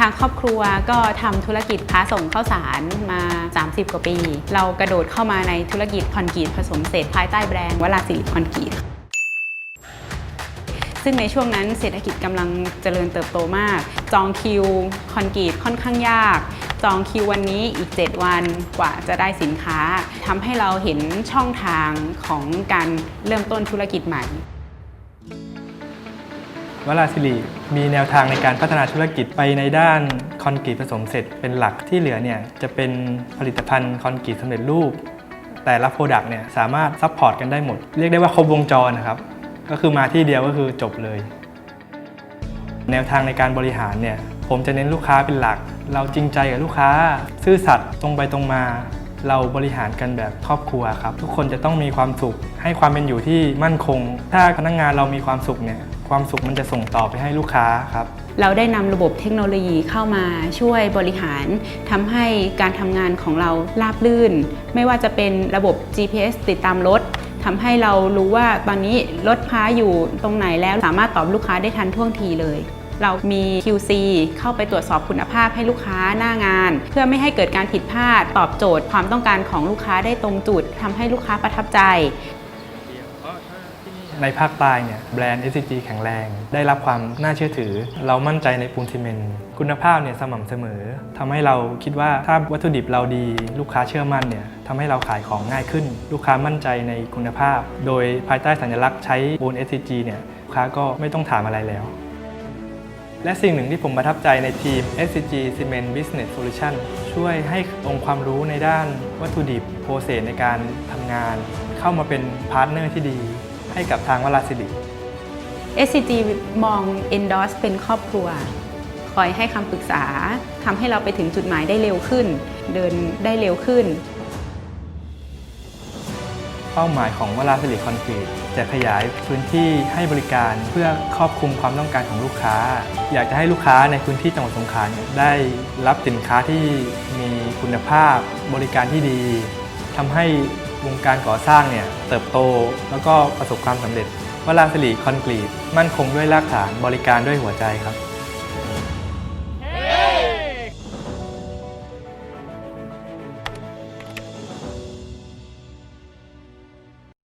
ทางครอบครัวก็ทำธุรกิจค้าส่งข้าวสารมา 30 กว่าปี เรากระโดดเข้ามาในธุรกิจคอนกรีตผสมเศษภายใต้แบรนด์วลาสิริคอนกรีตซึ่งในช่วงนั้นเศรษฐกิจกำลังเจริญเติบโตมาก จองคิวคอนกรีตค่อนข้างยาก จองคิววันนี้อีก 7 วันกว่าจะได้สินค้าทำให้เราเห็นช่องทางของการเริ่มต้นธุรกิจใหม่ วราสิริมีแนวทางในการพัฒนาธุรกิจไปในด้านคอนกรีตผสมเสร็จเป็นหลักที่เหลือเนี่ยจะเป็นผลิตภัณฑ์คอนกรีตสำเร็จรูป แต่ละโปรดักต์เนี่ยสามารถซัพพอร์ตกันได้หมด เรียกได้ว่าครบวงจรนะครับ ก็คือมาที่เดียวก็คือจบเลย แนวทางในการบริหารเนี่ยผมจะเน้นลูกค้าเป็นหลัก เราจริงใจกับลูกค้า ซื่อสัตย์ตรงไปตรงมาเราบริหารกันแบบครอบครัวครับ ทุกคนจะต้องมีความสุข ให้ความเป็นอยู่ที่มั่นคง ถ้าพนักงานเรามีความสุขเนี่ย ความสุขมันจะส่งต่อไปให้ลูกค้าครับ เราได้นำระบบเทคโนโลยีเข้ามาช่วยบริหารทำให้การทำงานของเราราบรื่น ไม่ว่าจะเป็นระบบ GPS ติดตามรถทำให้เรารู้ว่าตอนนี้รถค้าอยู่ตรงไหนแล้วสามารถตอบลูกค้าได้ทันท่วงทีเลย เรามี QC เข้าไปตรวจสอบคุณภาพให้ลูกค้าหน้างาน เพื่อไม่ให้เกิดการผิดพลาด ตอบโจทย์ความต้องการของลูกค้าได้ตรงจุดทำให้ลูกค้าประทับใจ ในภาคใต้เนี่ยแบรนด์ SCG แข็งแรง ได้รับความน่าเชื่อถือ เรามั่นใจในปูนซีเมนต์คุณภาพเนี่ยสม่ำเสมอทำให้เราคิดว่าถ้าวัตถุดิบเราดีลูกค้าเชื่อมั่นเนี่ยทำให้เราขายของง่ายขึ้น ลูกค้ามั่นใจในคุณภาพ โดยภายใต้สัญลักษณ์ใช้ปูน SCG เนี่ยลูกค้าก็ไม่ต้องถามอะไรแล้วและสิ่งหนึ่งที่ผมประทับใจในทีม SCG Cement Business Solution ช่วยให้องค์ความรู้ในด้านวัตถุดิบโปรเซสในการทำงาน เข้ามาเป็นพาร์ทเนอร์ที่ดี ให้กับทางวราสิริ SCG มอง Endorse เป็นครอบครัว คอยให้คำปรึกษาทำให้เราไปถึงจุดหมายได้เร็วขึ้น เดินได้เร็วขึ้น เป้าหมายของวราสิริคอนกรีตจะขยายพื้นที่ให้บริการเพื่อครอบคลุมความต้องการของลูกค้า อยากจะให้ลูกค้าในพื้นที่จังหวัดสงขลาเนี่ยได้รับสินค้าที่มีคุณภาพบริการที่ดีทำให้ วงการก่อสร้างเนี่ยเติบโตแล้วก็ประสบความสำเร็จวราสิริคอนกรีต มั่นคงด้วยรากฐานบริการด้วยหัวใจครับ